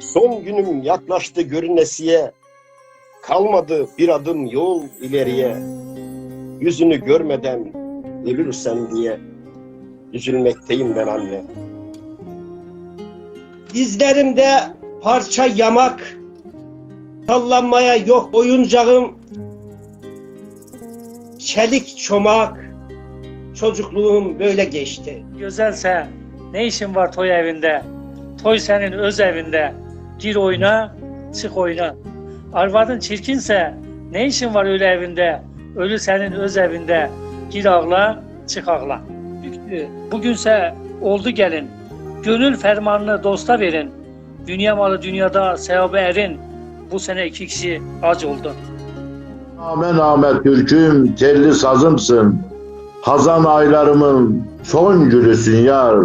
Son günüm yaklaştı görünesiye, kalmadı bir adım yol ileriye. Yüzünü görmeden ölürsen diye üzülmekteyim ben anne. Dizlerimde parça yamak, sallanmaya yok oyuncağım, çelik çomak, çocukluğum böyle geçti. Gözelse ne işin var toy evinde? Toy senin öz evinde. Gir oyna, çık oyna. Arvadın çirkinse ne işin var ölü evinde? Ölü senin öz evinde. Gir ağla, çık ağla. Bugünse oldu gelin. Gönül fermanını dosta verin. Dünya malı dünyada sevabı erin. Bu sene iki kişi ac oldu. Name name türküm, telli sazımsın. Hazan aylarımın son gülüsün yar.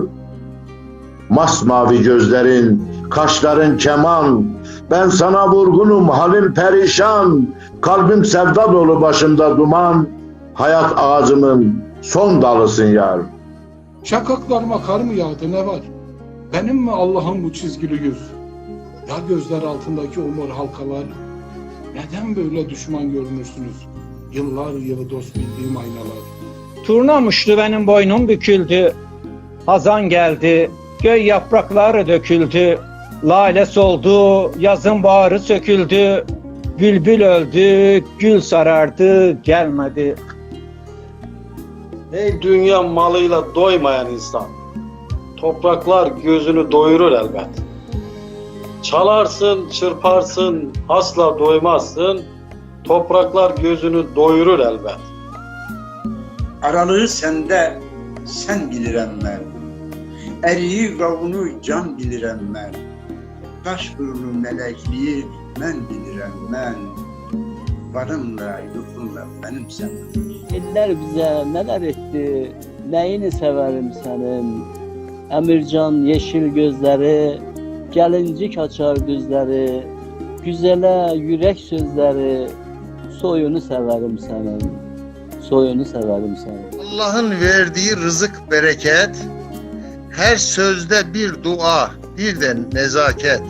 Masmavi gözlerin, kaşların keman. Ben sana vurgunum, halim perişan. Kalbim sevda dolu, başımda duman. Hayat ağacımın son dalısın yar. Şakaklarıma kar mı yağdı ne var? Benim mi Allah'ın bu çizgili yüz? Ya gözler altındaki o mor halkalar? Neden böyle düşman görünürsünüz? Yıllar yılı dost bildiğim aynalar. Turnamıştı benim boynum büküldü. Hazan geldi, göy yaprakları döküldü. Lale soldu, yazın baharı söküldü. Bülbül öldü, gül sarardı, gelmedi. Ey dünya malıyla doymayan insan. Topraklar gözünü doyurur elbet. Çalarsın, çırparsın, asla doymazsın. Topraklar gözünü doyurur elbet. Aralığı sende, sen bilirəm mən. Əriyi qavunu can bilirəm mən. Qaş burnu mələkliyi mən bilirəm mən. Varınla, yoxunla mənimsən. Eller bize neler etti, neyini severim senin. Emircan yeşil gözleri, gelincik açar düzleri, güzele yürek sözleri, soyunu severim senin, soyunu severim senin. Allah'ın verdiği rızık bereket, her sözde bir dua, bir de nezaket.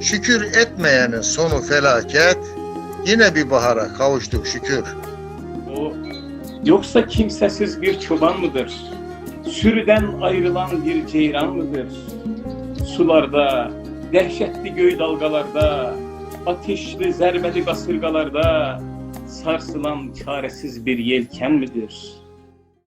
Şükür etmeyenin sonu felaket, yine bir bahara kavuştuk şükür. O yoksa kimsesiz bir çoban mıdır? Sürüden ayrılan bir ceyran mıdır? Sularda, dehşetli göğ dalgalarda, ateşli zerbeli kasırgalarda sarsılan çaresiz bir yelken midir?